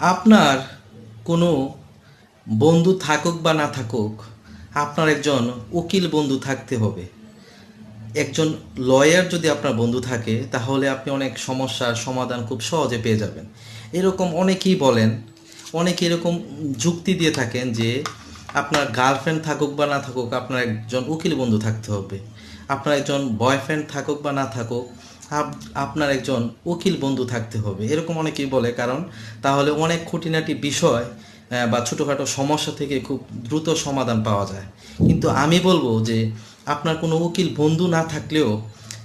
আপনার কোনো বন্ধু থাকুক বা না থাকুক, আপনার একজন উকিল বন্ধু থাকতে হবে। একজন লয়ার যদি আপনার বন্ধু থাকে, তাহলে আপনি অনেক সমস্যার সমাধান খুব সহজে পেয়ে যাবেন। এরকম অনেকেই বলেন, অনেকে এরকম যুক্তি দিয়ে থাকেন যে আপনার গার্লফ্রেন্ড থাকুক বা না থাকুক, আপনার একজন উকিল বন্ধু থাকতে হবে। আপনার একজন বয়ফ্রেন্ড থাকুক বা না থাকুক আপনার একজন উকিল বন্ধু থাকতে হবে। এরকম অনেকেই বলে, কারণ তাহলে অনেক খুঁটিনাটি বিষয় বা ছোটোখাটো সমস্যা থেকে খুব দ্রুত সমাধান পাওয়া যায়। কিন্তু আমি বলব যে, আপনার কোনো উকিল বন্ধু না থাকলেও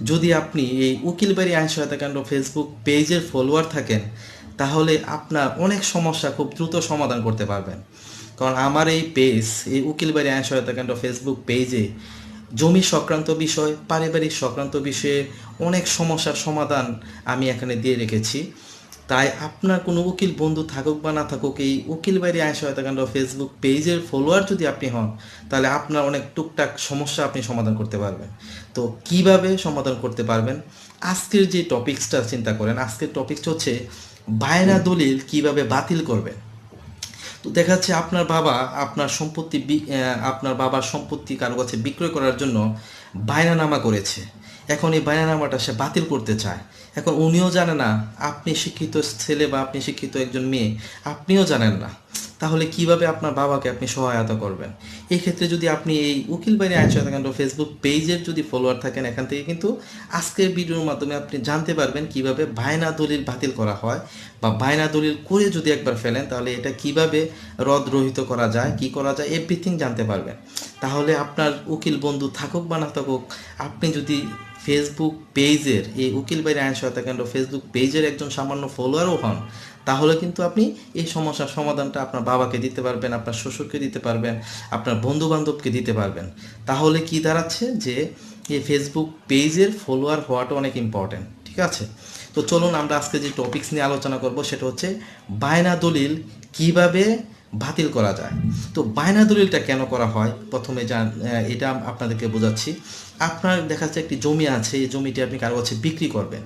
যদি আপনি এই উকিল বাড়ি আইন সহায়তা কেন্দ্র ফেসবুক পেজের ফলোয়ার থাকেন, তাহলে আপনার অনেক সমস্যা খুব দ্রুত সমাধান করতে পারবেন। কারণ আমার এই পেজ, এই উকিল বাড়ি আইন সহায়তা কেন্দ্র ফেসবুক পেজে জমি সংক্রান্ত বিষয়, পারিবারিক সংক্রান্ত বিষয়ে অনেক সমস্যার সমাধান আমি এখানে দিয়ে রেখেছি। তাই আপনার কোনো উকিল বন্ধু থাকুক বা না থাকুক, এই উকিল বাইরে আইন সহায়তা কেন্দ্র ফেসবুক পেজের ফলোয়ার যদি আপনি হন, তাহলে আপনার অনেক টুকটাক সমস্যা আপনি সমাধান করতে পারবেন। তো কীভাবে সমাধান করতে পারবেন? আজকের যে টপিকসটা চিন্তা করেন, আজকের টপিকটা হচ্ছে বায়না দলিল কীভাবে বাতিল করবেন। তো দেখা যাচ্ছে আপনার বাবা আপনার সম্পত্তি আপনার বাবার সম্পত্তি কারও কাছে বিক্রয় করার জন্য বায়নানামা করেছে। এখন এই বায়নানামাটা সে বাতিল করতে চায়। এখন উনিও জানে না, আপনি শিক্ষিত ছেলে বা আপনি শিক্ষিত একজন মেয়ে, আপনিও জানেন না। তাহলে কীভাবে আপনার বাবাকে আপনি সহায়তা করবেন? এই ক্ষেত্রে যদি আপনি এই উকিল বাড়ি আইন সহায়তা কেন্দ্র ফেসবুক পেজের যদি ফলোয়ার থাকেন, এখান থেকে কিন্তু আজকের ভিডিওর মাধ্যমে আপনি জানতে পারবেন কীভাবে বায়না দলিল বাতিল করা হয় বা বায়না দলিল করে যদি একবার ফেলেন, তাহলে এটা কীভাবে রদ রহিত করা যায়, কি করা যায় এভরিথিং জানতে পারবেন। তাহলে আপনার উকিল বন্ধু থাকুক বা না থাকুক, আপনি যদি ফেসবুক পেজের, এই উকিল বাইরে আইন সহায়তা কেন্দ্র ফেসবুক পেজের একজন সামান্য ফলোয়ারও হন তাহলে কিন্তু আপনি এই সমস্যার সমাধানটা আপনার বাবাকে দিতে পারবেন, আপনার শ্বশুরকে দিতে পারবেন, আপনার বন্ধু বান্ধবকে দিতে পারবেন। তাহলে কি দাঁড়াচ্ছে? যে এই ফেসবুক পেজের ফলোয়ার হওয়াটা অনেক ইম্পর্ট্যান্ট ঠিক আছে? তো চলুন আমরা আজকে যে টপিকস নিয়ে আলোচনা করব, সেটা হচ্ছে বায়না দলিল কীভাবে বাতিল করা যায়। তো বায়না দলিলটা কেন করা হয়? প্রথমে এটা আপনাদেরকে বোঝাচ্ছি। আপনার দেখা যাচ্ছে একটি জমি আছে, এই জমিটি আপনি কারও কাছে বিক্রি করবেন।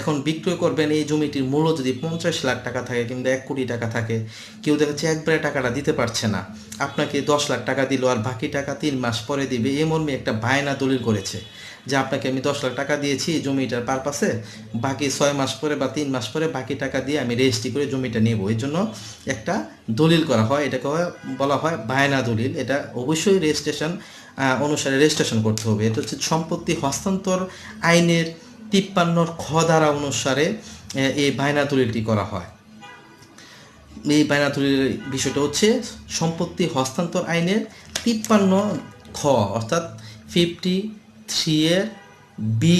এখন বিক্রয় করবেন, এই জমিটির মূল্য যদি পঞ্চাশ লাখ টাকা থাকে কিংবা এক কোটি টাকা থাকে, কেউ দেখা যাচ্ছে একবারে টাকাটা দিতে পারছে না। আপনাকে দশ লাখ টাকা দিল আর বাকি টাকা তিন মাস পরে দিবে। এ মর্মে একটা বায়না দলিল করেছে যে আপনাকে আমি দশ লাখ টাকা দিয়েছি এই জমিটার পারপাসে, বাকি ছয় মাস পরে বা তিন মাস পরে বাকি টাকা দিয়ে আমি রেজিস্ট্রি করে জমিটা নেব। এই জন্য একটা দলিল করা হয়, এটাকে বলা হয় বায়না দলিল। এটা অবশ্যই রেজিস্ট্রেশন অনুসারে রেজিস্ট্রেশন করতে হবে। এটা হচ্ছে সম্পত্তি হস্তান্তর আইনের তিপ্পান্নর খ ধারা অনুসারে এই বায়না করা হয়। এই বায়না বিষয়টা হচ্ছে সম্পত্তি হস্তান্তর আইনের তিপ্পান্ন খ, অর্থাৎ ফিফটি থ্রি এর বি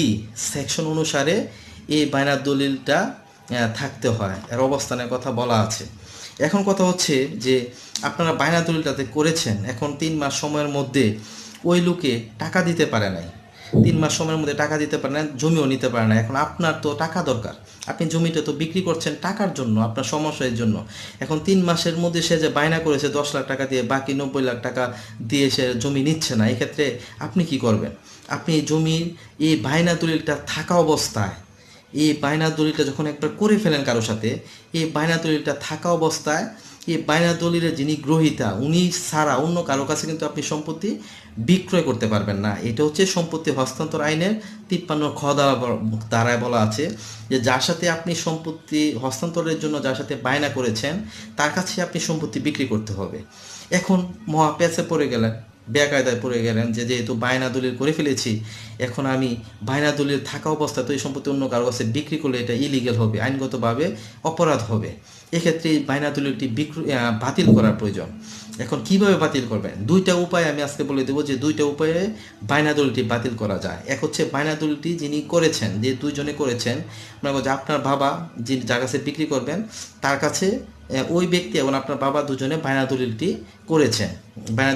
সেকশন অনুসারে এই বায়না দলিলটা থাকতে হয়। এর অবস্থানের কথা বলা আছে। এখন কথা হচ্ছে যে, আপনারা বায়না দলিলটাতে করেছেন। এখন তিন মাস সময়ের মধ্যে ওই লোকে টাকা দিতে পারে নাই। তিন মাস সময়ের মধ্যে টাকা দিতে পারে না জমিও নিতে পারে না এখন আপনার তো টাকা দরকার। আপনি জমিটা তো বিক্রি করছেন টাকার জন্য, আপনার সমস্যার জন্য। এখন তিন মাসের মধ্যে সে যে বায়না করেছে দশ লাখ টাকা দিয়ে, বাকি নব্বই লাখ টাকা দিয়ে সে জমি নিচ্ছে না, এক্ষেত্রে আপনি কি করবেন? আপনি জমির এই বায়না দলিলটা থাকা অবস্থায়, এই বায়না দলিলটা যখন একবার করে ফেলেন কারোর সাথে, এই বায়না দলিলটা থাকা অবস্থায় এই বায়না দলিলের যিনি গ্রহিতা, উনি ছাড়া অন্য কারও কাছে কিন্তু আপনি সম্পত্তি বিক্রয় করতে পারবেন না। এটা হচ্ছে সম্পত্তি হস্তান্তর আইনের তিপ্পান্ন খ দ্বারা দ্বারায় বলা আছে যে যার সাথে আপনি সম্পত্তি হস্তান্তরের জন্য যার সাথে বায়না করেছেন, তার কাছে আপনি সম্পত্তি বিক্রি করতে হবে। এখন মহা পেঁচে পড়ে গেলেন বেকায়দায় পড়ে গেলেন যে যেহেতু বায়না দলিল করে ফেলেছি, এখন আমি বায়না দলিল থাকা অবস্থায় তো এই সম্পত্তি অন্য কারও কাছে বিক্রি করলে এটা ইলিগেল হবে, আইনগতভাবে অপরাধ হবে। এক্ষেত্রে দলিলটি বিক্রি বাতিল করার প্রয়োজন। এখন কীভাবে বাতিল করবেন? দুইটা উপায় আমি আজকে বলে দেবো যে দুইটা উপায়ে বাইনাদুলটি বাতিল করা যায়। এক হচ্ছে বাইনাদুলটি যিনি করেছেন, যে দুইজনে করেছেন, মনে করছে আপনার বাবা যিনি যার কাছে বিক্রি করবেন, তার কাছে ওই ব্যক্তি এবং আপনার বাবা দুজনে বায়না দলিলটি করেছেন। বায়না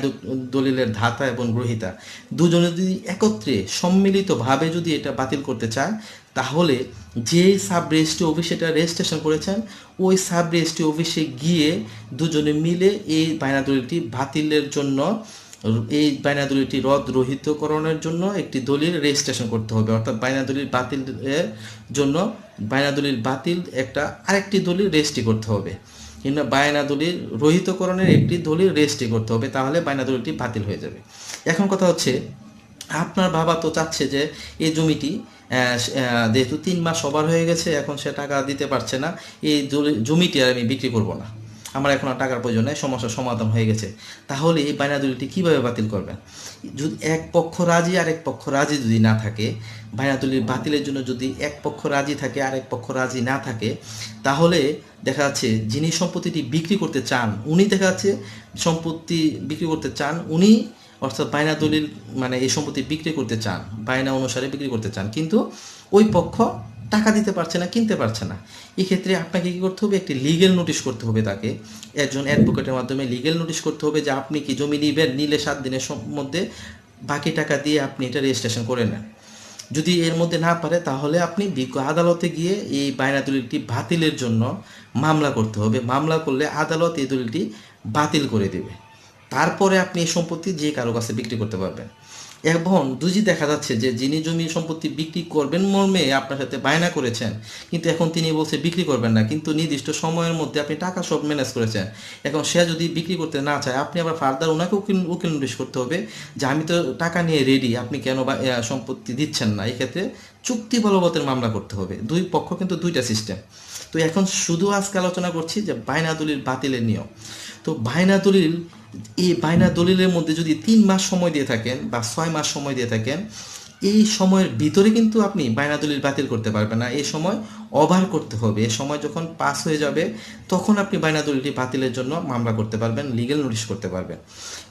দলিলের ধাতা এবং গ্রহিতা। দুজনে যদি একত্রে সম্মিলিতভাবে যদি এটা বাতিল করতে চায় তাহলে যে সাব রেজিস্ট্রি অফিসে এটা রেজিস্ট্রেশন করেছেন, ওই সাব রেজিস্ট্রি অফিসে গিয়ে দুজনে মিলে এই বায়না দলিলটি বাতিলের জন্য, এই বায়না দলিলটি রদ রহিতকরণের জন্য একটি দলিল রেজিস্ট্রেশন করতে হবে। অর্থাৎ বায়না দলিল বাতিলের জন্য বায়না দলিল বাতিল একটা আরেকটি দলিল রেজিস্ট্রি করতে হবে। কিংবা বায়না দলিল রহিতকরণের একটি দলিল রেজিস্ট্রি করতে হবে, তাহলে বায়না দলিলটি বাতিল হয়ে যাবে। এখন কথা হচ্ছে, আপনার বাবা তো চাচ্ছে যে এই জমিটি যেহেতু তিন মাস সবার হয়ে গেছে, এখন সে টাকা দিতে পারছে না, এই জমিটি আর আমি বিক্রি করব না। আমার এখন আর টাকার প্রয়োজন নেই সমস্যার সমাধান হয়ে গেছে। তাহলে এই বায়না দলিলটি কীভাবে বাতিল করবেন? যদি এক পক্ষ রাজি আর এক পক্ষ রাজি যদি না থাকে, বায়না দলিল বাতিলের জন্য যদি এক পক্ষ রাজি থাকে আর এক পক্ষ রাজি না থাকে, তাহলে দেখা যাচ্ছে যিনি সম্পত্তিটি বিক্রি করতে চান, উনি দেখা যাচ্ছে সম্পত্তি বিক্রি করতে চান, উনি অর্থাৎ বায়না দলিল মানে এই সম্পত্তি বিক্রি করতে চান, বায়না অনুসারে বিক্রি করতে চান। কিন্তু ওই পক্ষ টাকা দিতে পারছে না, কিনতে পারছে না। এক্ষেত্রে আপনাকে কী করতে হবে? একটি লিগেল নোটিশ করতে হবে তাকে। একজন অ্যাডভোকেটের মাধ্যমে লিগেল নোটিশ করতে হবে যে আপনি কি জমি নিবেন? নিলে সাত দিনের মধ্যে বাকি টাকা দিয়ে আপনি এটা রেজিস্ট্রেশন করে নেন। যদি এর মধ্যে না পারে, তাহলে আপনি বিজ্ঞ আদালতে গিয়ে এই বায়না দলিলটি বাতিলের জন্য মামলা করতে হবে। মামলা করলে আদালত এই দলিলটি বাতিল করে দেবে। তারপরে আপনি এই সম্পত্তি যে কারও কাছে বিক্রি করতে পারবেন। এবং দুজি দেখা যাচ্ছে যে যিনি জমি সম্পত্তি বিক্রি করবেন মর্মে আপনার সাথে বায়না করেছেন, কিন্তু এখন তিনি বলছে বিক্রি করবেন না, কিন্তু নির্দিষ্ট সময়ের মধ্যে আপনি টাকা সব ম্যানেজ করেছেন। এখন সে যদি বিক্রি করতে না চায়, আপনি আবার ফার্দার ওনাকে উকিল উকিল নোটিশ করতে হবে যে আমি তো টাকা নিয়ে রেডি আপনি কেন বা সম্পত্তি দিচ্ছেন না? এক্ষেত্রে চুক্তি বলবতের মামলা করতে হবে। দুই পক্ষ কিন্তু দুইটা সিস্টেম তো এখন শুধু আজকে আলোচনা করছি যে বায়না দলিল বাতিলের নিয়ম। তো বায়না দলিল এই বায়না দলিলের মধ্যে যদি তিন মাস সময় দিয়ে থাকেন বা ছয় মাস সময় দিয়ে থাকেন, এই সময়ের ভিতরে কিন্তু আপনি বায়না দলিল বাতিল করতে পারবেন না। এই সময় ওভার করতে হবে। এই সময় যখন পাস হয়ে যাবে, তখন আপনি বায়না দলিলটি বাতিলের জন্য মামলা করতে পারবেন লিগেল নোটিশ করতে পারবেন।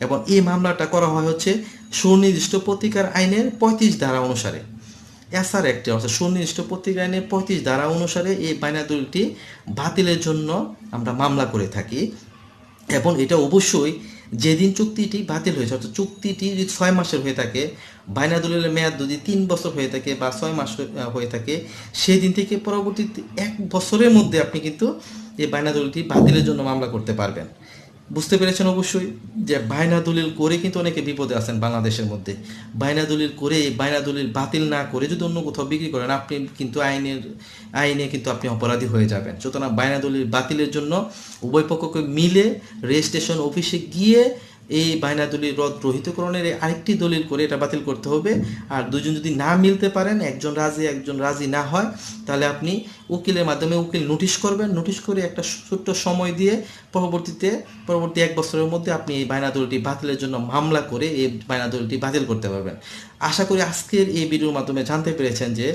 এবং এই মামলাটা করা হয় হচ্ছে সুনির্দিষ্ট প্রতিকার আইনের পঁয়ত্রিশ ধারা অনুসারে। এসআর একটি অর্থাৎ সুনির্দিষ্ট পত্রিকা আইনের পঁয়ত্রিশ ধারা অনুসারে এই বায়না দলিলটি বাতিলের জন্য আমরা মামলা করে থাকি। এবং এটা অবশ্যই যেদিন চুক্তিটি বাতিল হয়েছে, অর্থাৎ চুক্তিটি যদি ছয় মাসের হয়ে থাকে, বায়না দলিলের মেয়াদ যদি তিন বছর হয়ে থাকে বা ছয় মাস হয়ে- থাকে সেই দিন থেকে পরবর্তীতে এক বছরের মধ্যে আপনি কিন্তু এই বায়না দলিলটি বাতিলের জন্য মামলা করতে পারবেন। বুঝতে পেরেছেন অবশ্যই যে বায়না দলিল করে কিন্তু অনেকে বিপদে আছেন বাংলাদেশের মধ্যে। বায়না দলিল করে বায়না দলিল বাতিল না করে যদি অন্য কোথাও বিক্রি করেন, আপনি কিন্তু আইনের, আইনে কিন্তু আপনি অপরাধী হয়ে যাবেন। সুতরাং বায়না দলিল বাতিলের জন্য উভয় পক্ষকে মিলে রেজিস্ট্রেশন অফিসে গিয়ে এই বায়না দলিল রদ রহিতকরণের আরেকটি দলিল করে এটা বাতিল করতে হবে। আর দুজন যদি না মিলতে পারেন, একজন রাজি একজন রাজি না হয়, তাহলে আপনি উকিলের মাধ্যমে উকিল নোটিশ করবেন, নোটিশ করে একটা ছোট্ট সময় দিয়ে পরবর্তীতে, পরবর্তী এক বছরের মধ্যে আপনি এই বায়না দলিলটি বাতিলের জন্য মামলা করে এই বায়না দলিলটি বাতিল করতে পারবেন। আশা করি আজকের এই ভিডিওর মাধ্যমে জানতে পেরেছেন যে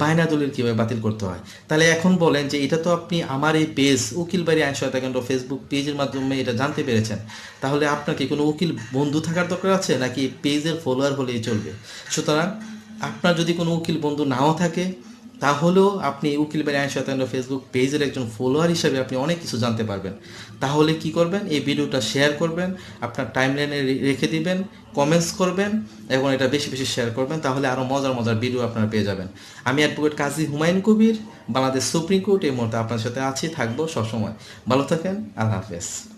বায়না কীভাবে বাতিল করতে হয়। তাহলে এখন বলেন যে এটা তো আপনি আমার এই পেজ, উকিল বাড়ি আইন সহায়তা কেন্দ্র ফেসবুক পেজের মাধ্যমে এটা জানতে পেরেছেন। তাহলে আপনার কি কোনো উকিল বন্ধু থাকার দরকার আছে? নাকি পেজের ফলোয়ার হলেই চলবে? সুতরাং আপনার যদি কোনো উকিল বন্ধু নাও থাকে তাহলেও আপনি উকিল বাড়ি আইন ফেসবুক পেজের একজন ফলোয়ার হিসেবে আপনি অনেক কিছু জানতে পারবেন। তাহলে কি করবেন? এই ভিডিওটা শেয়ার করবেন, আপনার টাইম টাইমলাইনে রেখে দিবেন কমেন্টস করবেন, এবং এটা বেশি বেশি শেয়ার করবেন, তাহলে আরও মজার মজার ভিডিও আপনারা পেয়ে যাবেন। আমি advocate Kazi Humayun Kabir, Bangladesh supreme court এই মুহূর্তে আপনার সাথে আছি, থাকব সবসময়। ভালো থাকেন, আল্লাহ হাফেজ।